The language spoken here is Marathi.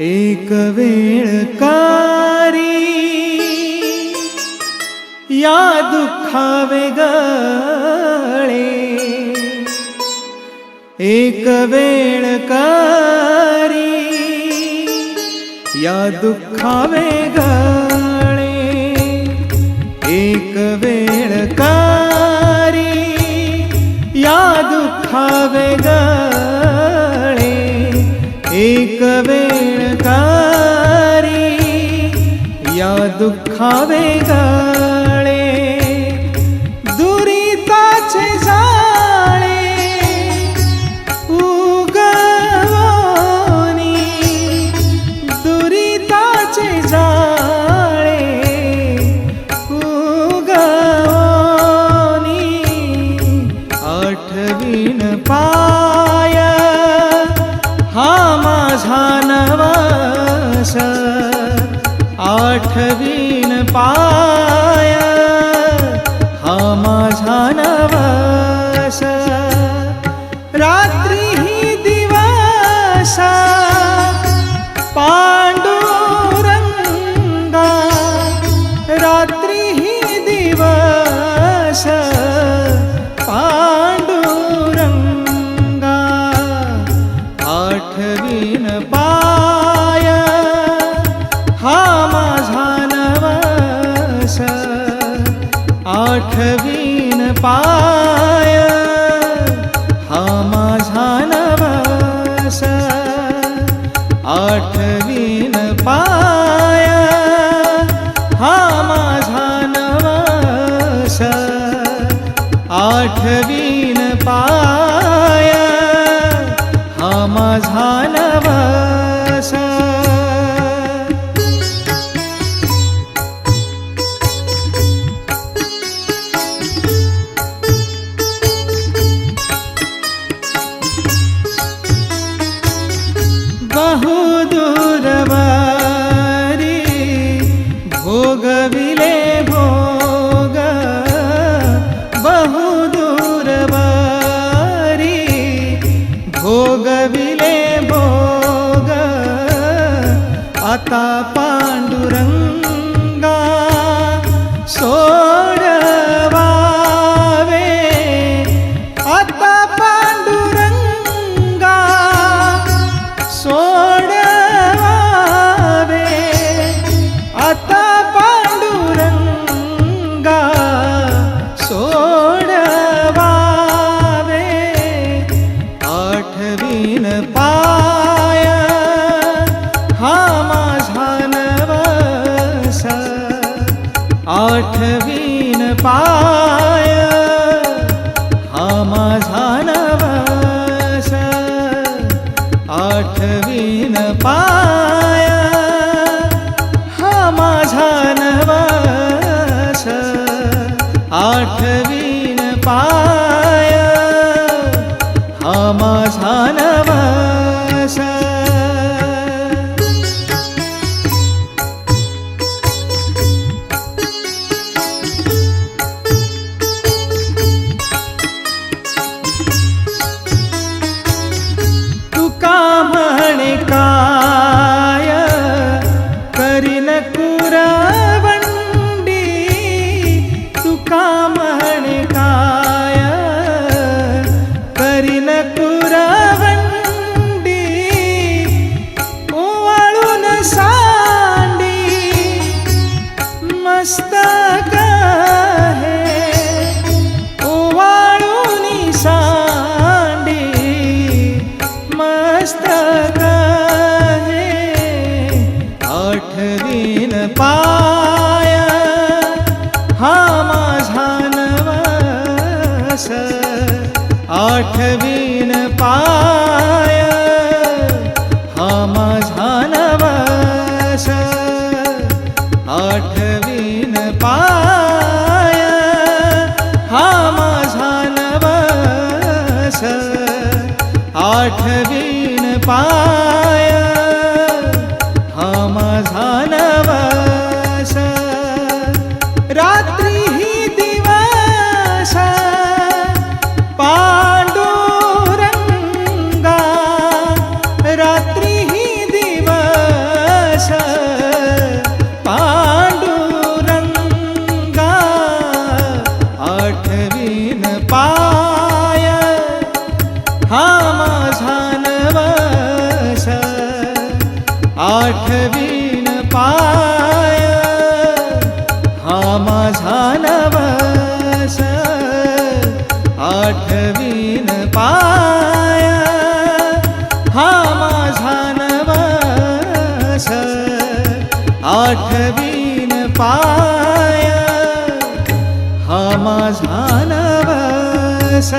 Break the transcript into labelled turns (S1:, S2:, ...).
S1: एक वेळ कारी. या दुःखावे गळे. एक वेळ कारी. या दुःखावे गळे. एक वेळ कारी. या दुःखावे गळे. एक वेळ कारी या दुःखावे पाया हा माझा नवा आठवीन पाय हा माझा नवास. आठवीन पाय हा माझा नवास. आठवीन पाय हा माझा नवास. आता पांडुरंग आठवीन पाय हा माझा नवस. आठवीन पाय हा माझा नवस. आठवीन पाय आठवीन पाय हा माझा नवस. आठवीन पाय हा माझा नवस. आठवीन पाय. आठवीन पाय हा माझा नवस. आठवीन पाय हा माझा नवस. आठवीन पाय हा माझा नवस.